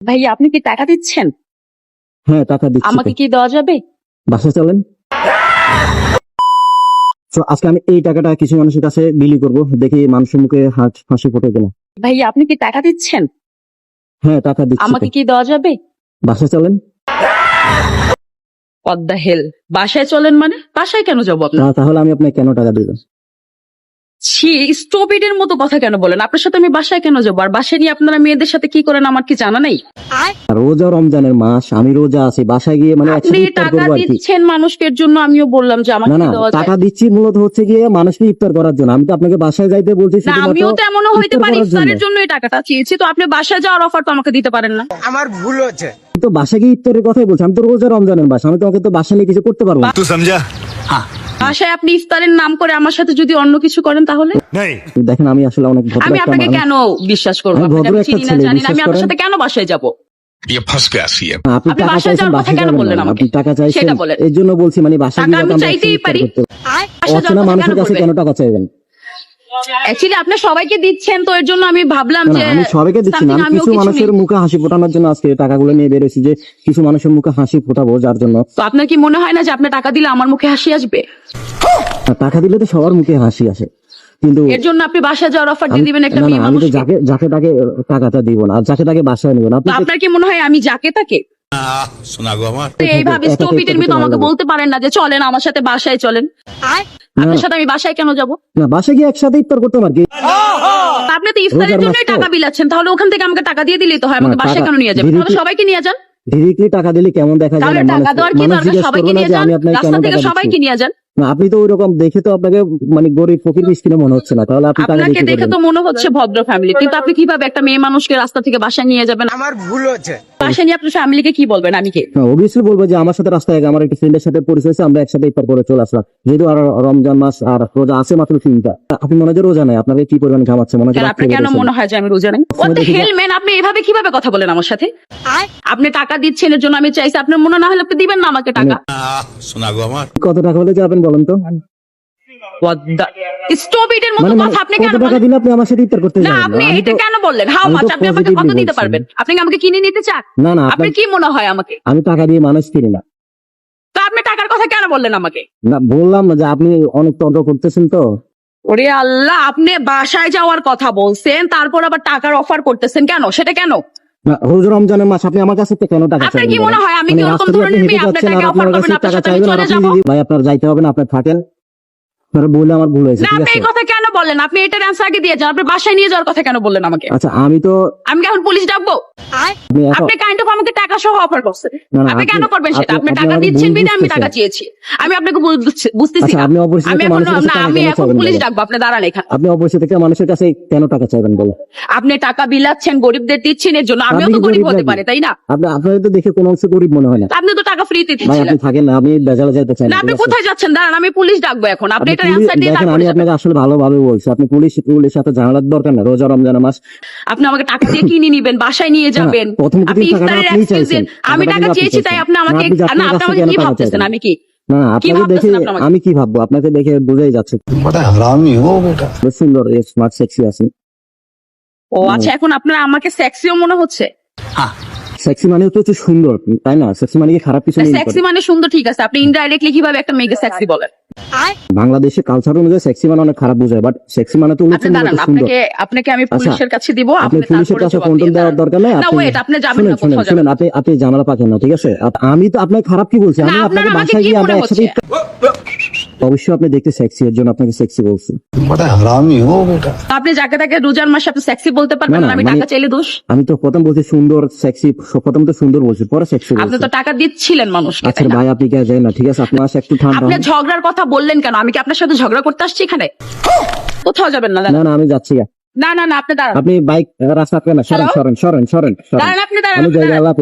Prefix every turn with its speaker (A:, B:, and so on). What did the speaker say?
A: ভাইয়া আপনি কি টাকা দিচ্ছেন?
B: হ্যাঁ টাকা দিচ্ছি
A: আমাকে কি দেওয়া যাবে?
B: বাসা চলেন। তো আজকে আমি এই টাকাটা কিছু মানুষের কাছে বিলি করব। দেখি মানুষের মুখে হাত হাসি ফুটে কিনা।
A: ভাইয়া আপনি কি টাকা দিচ্ছেন?
B: হ্যাঁ টাকা দিচ্ছি
A: আমাকে কি দেওয়া যাবে?
B: বাসা চলেন।
A: পদ্মা হেল বাসায় চলেন মানে? বাসায় কেন যাব আপনার?
B: তাহলে আমি আপনাকে কেন টাকা দিব?
A: ছি স্টপিডের মতো কথা কেন বলেন? আপনার সাথে আমি বাসায় কেন যাব? আর বাসায় নিয়ে আপনারা মেয়েদের সাথে কি করেন আমার কি জানা নাই?
B: রোজা রমজানের মাস আমি রোজা আছি বাসায় গিয়ে মানে
A: টাকা দিচ্ছেন মানুষের জন্য আমিও বললাম যে আমাকে
B: টাকা দিচ্ছি মূলত হচ্ছে গিয়ে মানুষকে ইফতার করার জন্য। আমি তো আপনাকে বাসায় যাইতে বলছি
A: আমিও তো এমন হইতে পারি ইফতারের জন্য। এই টাকাটা চেয়েছি তো আপনি বাসায় যাওয়ার অফার তো আমাকে দিতে পারেন না।
C: আমার ভুল হচ্ছে।
B: তো বাসায় গিয়ে ইফতারের কথাই বলছি আমি তো রোজা রমজানের বাসা আমি তোমাকে তো বাসায় নিয়ে কিছু করতে পারব তুই
D: সমঝা। হ্যাঁ।
A: বাসায় আপনি ইফতারের নাম করে আমার সাথে যদি অন্য কিছু করেন তাহলে?
B: দেখেন আমি আসলে অনেক
A: আমি আপনাকে কেন বিশ্বাস করব? চিনি না জানি আমি আপনার সাথে কেন বাসায় যাব?
B: আপনি টাকা চাইছেন বাসায়
A: কেন বললেন
B: আপনি টাকা চাইছেন এর জন্য বলছি মানে বাসায় অচেনা মানুষের কাছে কেন টাকা চাইবেন?
A: অ্যাকচুয়ালি আপনি সবাইকে দিচ্ছেন তো এর জন্য আমি ভাবলাম যে
B: আমি সবাইকে দিচ্ছি না। আমি কিছু মানুষের মুখে হাসি ফোটানোর জন্য আজকে টাকাগুলো নিয়ে যে কিছু মানুষের মুখে হাসি ফোটাবো যার জন্য।
A: তো আপনার কি মনে হয় না যে আপনি টাকা দিলে আমার মুখে হাসি আসবে?
B: টাকা দিলে তো সবার মুখে হাসি আসে। কিন্তু
A: এর জন্য আপনি বাসা যাওয়ার অফার দিয়ে দিবেন একটা মেয়ে
B: যাকে যাকে তাকে টাকাটা দিব না আর যাকে তাকে বাসায় নিব না।
A: আপনার কি মনে হয় আমি যাকে তাকে এইভাবে মতো আমাকে বলতে পারেন না যে চলেন আমার সাথে বাসায় চলেন। আপনার সাথে আমি বাসায় কেন যাব?
B: না বাসায় গিয়ে একসাথে ইফতার করতাম আর কি
A: আপনি তো ইফতারের। টাকা বিলাচ্ছেন তাহলে ওখান থেকে আমাকে টাকা দিয়ে দিলেই তো হয় আমাকে বাসায় কেন নিয়ে যাবেন? তাহলে সবাইকে নিয়ে যান।
B: ডিরেক্টলি টাকা দিলে কেমন দেখা যায়?
A: টাকা দেওয়ার কি দরকার? সবাইকে নিয়ে যান
B: আমি আপনাকে কেন
A: রাস্তা থেকে সবাইকে নিয়ে যান।
B: আপনি তো ওইরকম দেখে তো আপনাকে মানে গরিব ফকির মিষ্টিনে মনে হচ্ছে না তাহলে আপনি
A: আপনাকে দেখে তো মনে হচ্ছে ভদ্র ফ্যামিলি কিন্তু আপনি কীভাবে একটা মেয়ে মানুষকে রাস্তা থেকে বাসায় নিয়ে যাবেন?
C: আমার ভুল হচ্ছে।
A: নিয়ে আপনার কি বলবেন? আমি কে?
B: হ্যাঁ, অবভিয়াসলি বলব যে আমার সাথে রাস্তায় আমার ফ্রেন্ডের সাথে পরিচয় হয়েছে আমরা একসাথে ইফতার করে চলে আসলাম। যেহেতু আর রমজান মাস আর রোজা আছে মাত্র তিনটা আপনি মনে হয় রোজা নাই আপনাকে কি পরিমাণ ঘামাচ্ছে? মনে হয়
A: কেন মনে হয় যে আমি রোজা নাই?
B: দ্য
A: হেল ম্যান আপনি এভাবে কীভাবে কথা বলেন আমার সাথে? আপনি টাকা দিচ্ছেন এর জন্য আমি চাইছি আপনার মনে না হলে আপনি দিবেন না আমাকে টাকা।
D: আমার।
B: কত টাকা হলে যাবেন বলেন তো?
A: স্টপিটের মতো
B: মানে মানে
A: কথা আপনি
B: কত
A: কেন
B: টাকা দিলে আপনি আমার সাথে ইফতার করতে
A: না আপনি এটা কেন বললেন? হাউ মাছ আপনি আমাকে কত দিতে পারবেন। আপনি আমাকে কিনে নিতে চান?
B: না না
A: আপনার কি মনে হয় আমাকে?
B: আমি টাকা দিয়ে মানুষ কিনি না।
A: তো আপনি টাকার কথা কেন বললেন আমাকে?
B: না বললাম না যে আপনি অনেক তর্ক করতেছেন তো।
A: ওরে আল্লাহ আপনি বাসায় যাওয়ার কথা বলছেন তারপর আবার টাকার অফার করতেছেন কেন? সেটা কেন?
B: না রোজ রমজানের মাস আপনি আমার কাছে কেন টাকা চাইবেন
A: কি মনে হয় আমি কি
B: মানে
A: ওরকম
B: রাস্তা দিয়ে আপনি
A: ধরনের মেয়ে আপনার টাকা অফার করবেন আপনার সাথে আমি
B: চাইবেন আর
A: চলে
B: আপনি ভাই আপনার যাইতে হবে না আপনি থাকেন। আপনারা বলে আমার ভুল হয়েছে
A: না আপনি এই কথা কেন বললেন? আপনি এটার অ্যান্সার আগে দিয়ে যান আপনি বাসায় নিয়ে যাওয়ার কথা কেন বললেন আমাকে?
B: আচ্ছা আমি তো
A: আমি এখন পুলিশ ডাকবো?
B: আপনি
A: কাইন্ড অফ আমাকে টাকা সহ অফার করছেন।
B: না, না,
A: আপনি কেন করবেন সেটা?
B: আপনি-
A: আপনি
B: আপনি
A: টাকা দিচ্ছেন বিনা আমি টাকা চেয়েছি। আমি আপনাকে বুঝতেছি
B: আচ্ছা, আপনি অপরিচিত মানুষের কাছে
A: আমি এখন পুলিশ ডাকবো। আপনি দাঁড়ান এখানে।
B: আপনি অপরিচিত একটা মানুষের কাছে কেন টাকা চাইবেন বলো?
A: আপনি টাকা বিলাচ্ছেন গরিবদের দিচ্ছেন এর জন্য আমিও তো গরিব হতে? পারি তাই না?
B: আপনি আপনাদের তো দেখে কোনো অংশে গরিব মনে হয় না।
A: আপনি তো ফ্রিতে
B: আপনি থাকেন না আমি বেজালে যেতে চাই
A: না আপনি কোথায় যাচ্ছেন? দাঁড়ান আমি পুলিশ ডাকবো এখন। আপনি এটা দিয়ে
B: আমি আপনাকে আসলে ভালোভাবে বলছি। আপনি পুলিশ পুলিশের সাথে ঝামেলার দরকার না রোজা রমজান মাস।
A: আপনি আমাকে টাকা দিয়ে কিনে বাসায় নিয়ে যাবেন। আপনি আমি টাকা চেয়েছি তাই আপনি আমাকে
B: না আপনি
A: আমাকে কি ভাবতেছেন? আমি কি
B: না আপনাকে দেখে আমি কি ভাববো? আপনাকে দেখে বোঝাই যাচ্ছে।
D: হারামি ও
B: বেটা। সুন্দর স্মার্ট সেক্সি আছে
A: ও আচ্ছা এখন আপনার আমাকে সেক্সিও মনে হচ্ছে? হ্যাঁ।
B: সেক্সি মানে তো হচ্ছে সুন্দর তাই না? সেক্সি মানে কি খারাপ কিছু নেই
A: সেক্সি মানে সুন্দর ঠিক আছে আপনি ইনডাইরেক্টলি কীভাবে একটা মেয়েকে সেক্সি বলেন?
B: বাংলাদেশে কালচার অনুযায়ী সেক্সি মানে অনেক খারাপ বোঝায় বাট সেক্সি মানে তো
A: আপনি দাঁড়ান
B: সুন্দর।
A: আপনাকে আপনাকে আমি
B: আচ্ছা,
A: পুলিশের কাছে দিব
B: আপনি
A: আপনি
B: পুলিশের
A: তারপরে
B: কাছে কন্ট্রোল দেওয়ার দরকার নেই?
A: না ওয়েট আপনি যাবেন না
B: শুনেন
A: কোথাও
B: শুনেন আপনি আপনি ঝামেলা পাচ্ছেন না ঠিক আছে? আমি তো আপনাকে খারাপ কি বলছি? আমি আপনাকে বাসায় গিয়ে আমরা একসাথে
A: হচ্ছে?
B: আপনি দেখতে সেক্সি এর জন্য আপনাকে সেক্সি বলছি।
A: আপনি যাকে তাকে রোজার মাসে আপনি সেক্সি বলতে পারবেন আমি টাকা মানে চাইলে দোষ?
B: আমি তো প্রথম বলছি সুন্দর সেক্সি প্রথম তো সুন্দর বলছি পরে সেক্সি
A: আপনি তো টাকা দিচ্ছিলেন মানুষকে
B: আচ্ছা ভাই আপনি কে না ঠিক আছে আপনি আসে একটু ঠান্ডা।
A: আপনি ঝগড়ার কথা বললেন কেন? আমি কি আপনার সাথে ঝগড়া করতে আসছি এখানে? কোথাও যাবেন না
B: না না আমি যাচ্ছি
A: না না না আপনি দাঁড়ান।
B: আপনি বাইক রাস্তা না সরেন সরেন সরেন সরেন
A: দাঁড়ান আপনি দাঁড়ান
B: আমি জায়গা আলাপ